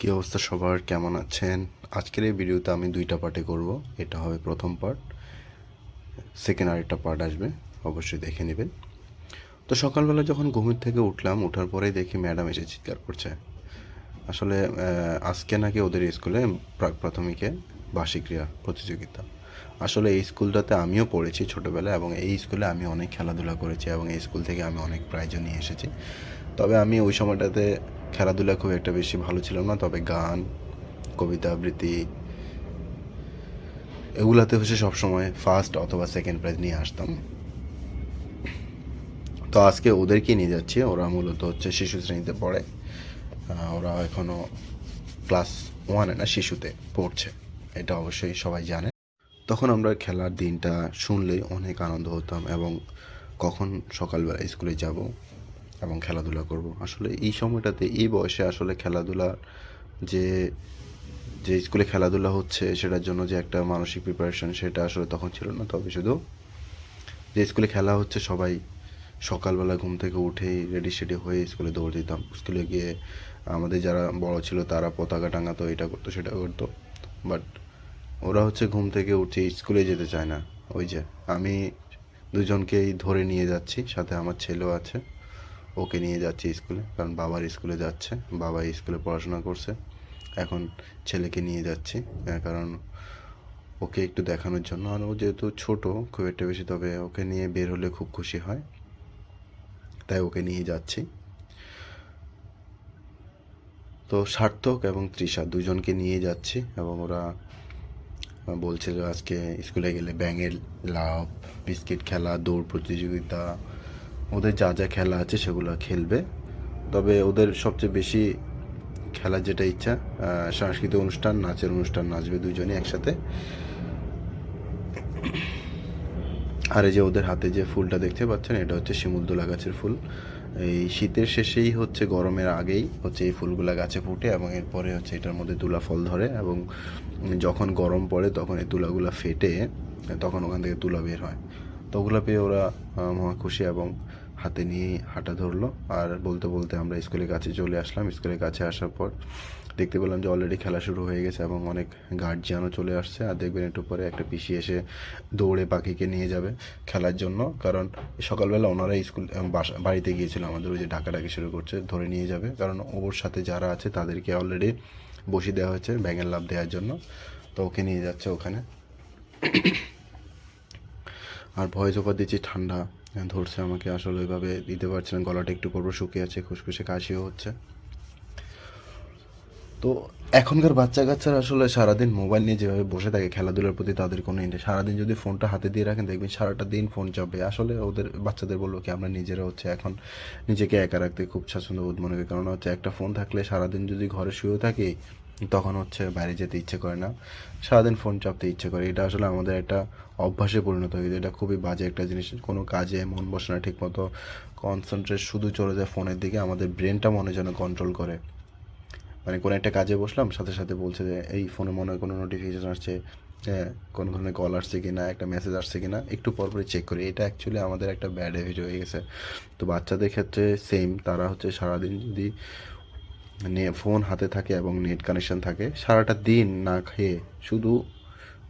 কী অবস্থা সবার? কেমন আছেন? আজকের এই ভিডিওতে আমি দুইটা পার্টে করব। এটা হবে প্রথম পার্ট। সেকেন্ড আরেকটা পার্ট আসবে। অবশ্যই দেখে নেবেন। তো সকালবেলা যখন ঘুমের থেকে উঠলাম ওঠার পরেই দেখি ম্যাডাম এসে চিৎকার করছে। আসলে আজকে নাকি ওদের স্কুলে প্রাক প্রাথমিকে বার্ষিক ক্রীড়া প্রতিযোগিতা। আসলে এই স্কুলটাতে আমিও পড়েছি ছোটোবেলায় এবং এই স্কুলে আমি অনেক খেলাধুলা করেছি এবং এই স্কুল থেকে আমি অনেক প্রাইজও নিয়ে এসেছি। তবে আমি ওই সময়টাতে খেলাধুলা খুব একটা বেশি ভালো ছিলাম না, তবে গান, কবিতা আবৃত্তি, এগুলাতে হচ্ছে সবসময় ফার্স্ট অথবা সেকেন্ড প্রাইজ নিয়ে আসতাম। তো আজকে ওদেরকে নিয়ে যাচ্ছি, ওরা মূলত হচ্ছে শিশু শ্রেণীতে পড়ে ওরা এখনও ক্লাস ওয়ানে না, শিশুতে পড়ছে, এটা অবশ্যই সবাই জানে। তখন আমরা খেলার দিনটা শুনলেই অনেক আনন্দ হতাম এবং কখন সকালবেলা স্কুলে যাব এবং খেলাধুলা করব। আসলে এই সময়টাতে, এই বয়সে আসলে খেলাধুলা যে যে স্কুলে খেলাধুলা হচ্ছে, সেটার জন্য যে একটা মানসিক প্রিপারেশন সেটা আসলে তখন ছিল না। তবে শুধু যে স্কুলে খেলা হচ্ছে, সবাই সকালবেলা ঘুম থেকে উঠেই রেডি সেডি হয়ে স্কুলে দৌড় দিতাম। স্কুলে গিয়ে আমাদের যারা বড় ছিল, তারা পতাকা টাঙাতো, এটা করতো, সেটা করতো। বাট ওরা হচ্ছে ঘুম থেকে উঠে স্কুলে যেতে চায় না। ওই যে, আমি দুজনকেই ধরে নিয়ে যাচ্ছি, সাথে আমার ছেলেও আছে। ওকে নিয়ে যাচ্ছি স্কুলে, কারণ বাবার স্কুলে যাচ্ছে, বাবা স্কুলে পড়াশোনা করছে। এখন ছেলেকে নিয়ে যাচ্ছি কারণ ওকে একটু দেখানোর জন্য। আর ও যেহেতু ছোট, খুব একটা বেশি, তবে ওকে নিয়ে বের হলে খুব খুশি হয়। তাই ওকে নিয়ে যাচ্ছি। তো সার্থক এবং তৃষা দুজনকে নিয়ে যাচ্ছি এবং ওরা বলছে আজকে স্কুলে গেলে ব্যাঙের লাভ বিস্কিট খেলা, দৌড় প্রতিযোগিতা ওদের যা যা খেলা আছে সেগুলো খেলবে। তবে ওদের সবচেয়ে বেশি খেলার যেটা ইচ্ছা সাংস্কৃতিক অনুষ্ঠান, নাচের অনুষ্ঠান, নাচবে দুজনে একসাথে। আর এই যে ওদের হাতে যে ফুলটা দেখতে পাচ্ছেন, এটা হচ্ছে শিমুলদোলা গাছের ফুল। এই শীতের শেষেই হচ্ছে গরমের আগেই হচ্ছে এই ফুলগুলা গাছে ফুটে এবং এরপরে হচ্ছে এটার মধ্যে তুলা ফল ধরে এবং যখন গরম পড়ে তখন এই তুলাগুলা ফেটে তখন ওখান থেকে তুলা বের হয়। তো ওগুলো পেয়ে ওরা মহা খুশি এবং হাতে নিয়ে হাঁটা ধরলো। আর বলতে বলতে আমরা স্কুলের কাছে চলে আসলাম। স্কুলের কাছে আসার পর দেখতে পেলাম যে অলরেডি খেলা শুরু হয়ে গেছে এবং অনেক গার্জিয়ানও চলে আসছে। আর দেখবেন একটু পরে একটা পিসি এসে দৌড়ে পাখিকে নিয়ে যাবে খেলার জন্য। কারণ সকালবেলা ওনারা স্কুল বাড়িতে গিয়েছিল। আমাদের ওই যে ডাকাডাকি শুরু করছে, ধরে নিয়ে যাবে। কারণ ওর সাথে যারা আছে তাদেরকে অলরেডি বসিয়ে দেওয়া হয়েছে ব্যাঙের লাভ দেওয়ার জন্য। তো ওকে নিয়ে যাচ্ছে ওখানে। আর ভয় জোপা দিচ্ছি ঠান্ডা। ধরছে আমাকে আসলে ওইভাবে দিতে পারছে না। গলাটা একটু পর্ব শুকিয়ে আছে খুসখুসে কাশিও হচ্ছে। তো এখনকার বাচ্চা কাচ্চারা আসলে সারাদিন মোবাইল নিয়ে যেভাবে বসে থাকে খেলাধুলার প্রতি তাদের কোনো ইন্টারেস্ট সারাদিন যদি ফোনটা হাতে দিয়ে রাখেন, দেখবেন সারাটা দিন ফোন চাপবে আসলে ওদের বাচ্চাদের বলল কি, আমরা নিজেরা হচ্ছে এখন নিজেকে একা রাখতে খুব স্বাচ্ছন্দ্য বোধ মনে করি। কারণ হচ্ছে একটা ফোন থাকলে সারাদিন যদি ঘরে শুয়ে থাকি তখন হচ্ছে বাইরে যেতে ইচ্ছে করে না। সারাদিন ফোন চাপতে ইচ্ছে করে। এটা আসলে আমাদের একটা অভ্যাসে পরিণত হয়ে গেছে এটা খুবই বাজে একটা জিনিস। কোনো কাজে মন বসে না ঠিকমতো। কনসেন্ট্রেট শুধু চলে যায় ফোনের দিকে। আমাদের ব্রেনটা মনে যেন কন্ট্রোল করে। মানে কোনো একটা কাজে বসলাম, সাথে সাথে বলছে যে, এই ফোনে মনে হয় কোনো নোটিফিকেশন আসছে। হ্যাঁ কোনো ধরনের কল আসছে কি না একটা মেসেজ আসছে কি না একটু পর পরই চেক করি। এটা অ্যাকচুয়ালি আমাদের একটা ব্যাড হ্যাবিট হয়ে গেছে। তো বাচ্চাদের ক্ষেত্রে সেম তারা হচ্ছে সারাদিন যদি ফোন হাতে থাকে এবং নেট কানেকশন থাকে, সারাটা দিন না খেয়ে শুধু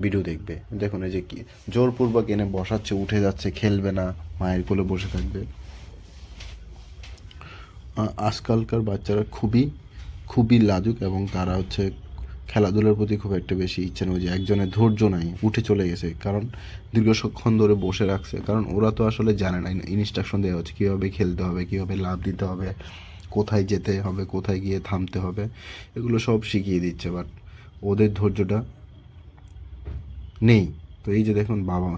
ভিডিও দেখবে। দেখুন এই যে কি জোরপূর্বক এনে বসাচ্ছে, উঠে যাচ্ছে, খেলবে না, মায়ের কোলে বসে থাকবে। আজকালকার বাচ্চারা খুবই খুবই লাজুক এবং তারা হচ্ছে খেলাধুলার প্রতি খুব একটা বেশি ইচ্ছে নেই যে একজনের ধৈর্য নাই, উঠে চলে গেছে। কারণ দীর্ঘক্ষণ ধরে বসে রাখছে। কারণ ওরা তো আসলে জানে না ইনস্ট্রাকশন দেওয়া হচ্ছে, কীভাবে খেলতে হবে, কীভাবে লাভ দিতে হবে। কোথায় যেতে হবে, কোথায় গিয়ে থামতে হবে, এগুলো সব শিখিয়ে দিচ্ছে বাট ওদের ধৈর্যটা নেই। তো এই যে দেখুন বাবা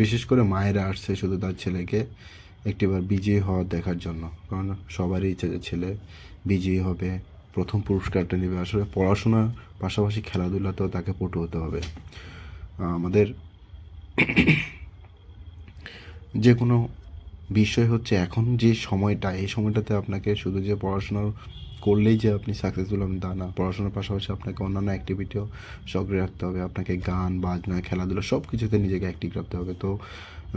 বিশেষ করে মায়েরা আসছে শুধু তার ছেলেকে একটিবার বিজয়ী হওয়া দেখার জন্য। কারণ সবারই ইচ্ছে যে ছেলে বিজয়ী হবে, প্রথম পুরস্কারটা নেবে। আসলে পড়াশোনার পাশাপাশি খেলাধুলাতেও তাকে পটু হতে হবে। আমাদের যে কোনো বিষয় হচ্ছে এখন যে সময়টা, এই সময়টাতে আপনাকে শুধু যে পড়াশোনা করলেই যে আপনি সাকসেসফুল হবেন তা না। পড়াশোনার পাশাপাশি আপনাকে অন্যান্য অ্যাক্টিভিটিও সক্রিয় রাখতে হবে। আপনাকে গান, বাজনা, খেলাধুলা সব কিছুতে নিজেকে অ্যাক্টিভ রাখতে হবে। তো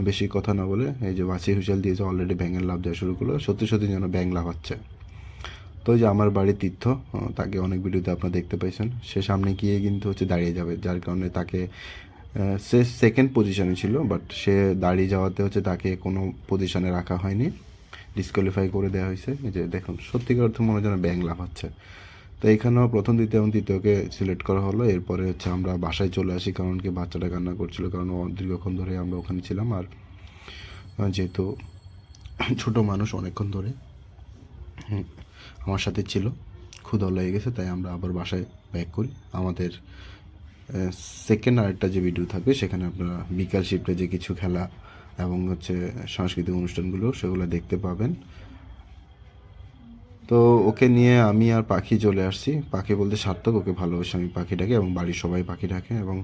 বেশি কথা না বলে এই যে বাসি হুইসেল দিয়েছে অলরেডি ব্যাঙের লাভ দেওয়া শুরু করল। সত্যি সত্যি যেন ব্যাং লাভ হচ্ছে তো যে আমার বাড়ির তীর্থ তাকে অনেক ভিডিওতে আপনারা দেখতে পাইছেন। সে সামনে গিয়ে কিন্তু হচ্ছে দাঁড়িয়ে যাবে, যার কারণে তাকে সে সেকেন্ড পজিশনে ছিল বাট সে দাঁড়িয়ে যাওয়াতে হচ্ছে তাকে কোনো পজিশনে রাখা হয়নি। ডিসকোয়ালিফাই করে দেওয়া হয়েছে। যে দেখুন, সত্যিকার অর্থে মনে হয় যেন ব্যাং লাভ হচ্ছে তো এখানেও প্রথম, দ্বিতীয় এবং তৃতীয়কে সিলেক্ট করা হলো। এরপরে হচ্ছে আমরা বাসায় চলে আসি, কারণ কি বাচ্চাটা কান্না করছিল, কারণ দীর্ঘক্ষণ ধরে আমরা ওখানে ছিলাম। আর যেহেতু ছোট মানুষ অনেকক্ষণ ধরে আমার সাথে ছিল ক্ষুধা লেগে গেছে, তাই আমরা আবার বাসায় ব্যাক করি। আমাদের সেকেন্ড আরেকটা যে ভিডিও থাকবে, সেখানে আপনারা বিকাল শিফটে যে কিছু খেলা এবং হচ্ছে সাংস্কৃতিক অনুষ্ঠানগুলো, সেগুলো দেখতে পাবেন। তো ওকে নিয়ে আমি আর পাখি চলে আসছি। পাখি বলতে সার্থক, ওকে ভালোবাসি আমি পাখিটাকে এবং বাড়ির সবাই পাখি ডাকে এবং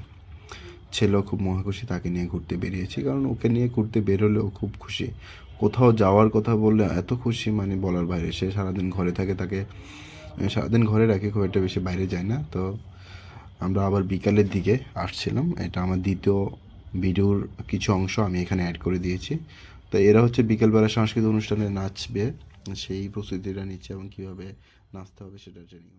ছেলেও খুব মহাখুশি তাকে নিয়ে ঘুরতে বেরিয়েছি। কারণ ওকে নিয়ে ঘুরতে বেরোলেও খুব খুশি। কোথাও যাওয়ার কথা বললে এত খুশি মানে বলার বাইরে। সে সারাদিন ঘরে থাকে, তাকে সারাদিন ঘরে রাখে, খুব একটা বেশি বাইরে যায় না। তো আমরা আবার বিকালের দিকে আসছিলাম। এটা আমার দ্বিতীয় ভিডিওর কিছু অংশ আমি এখানে অ্যাড করে দিয়েছি। তো এরা হচ্ছে বিকেলবেলা সাংস্কৃতিক অনুষ্ঠানে নাচবে, সেই প্রস্তুতিটা নিচ্ছে এবং কীভাবে নাচতে হবে সেটা ট্রেনিং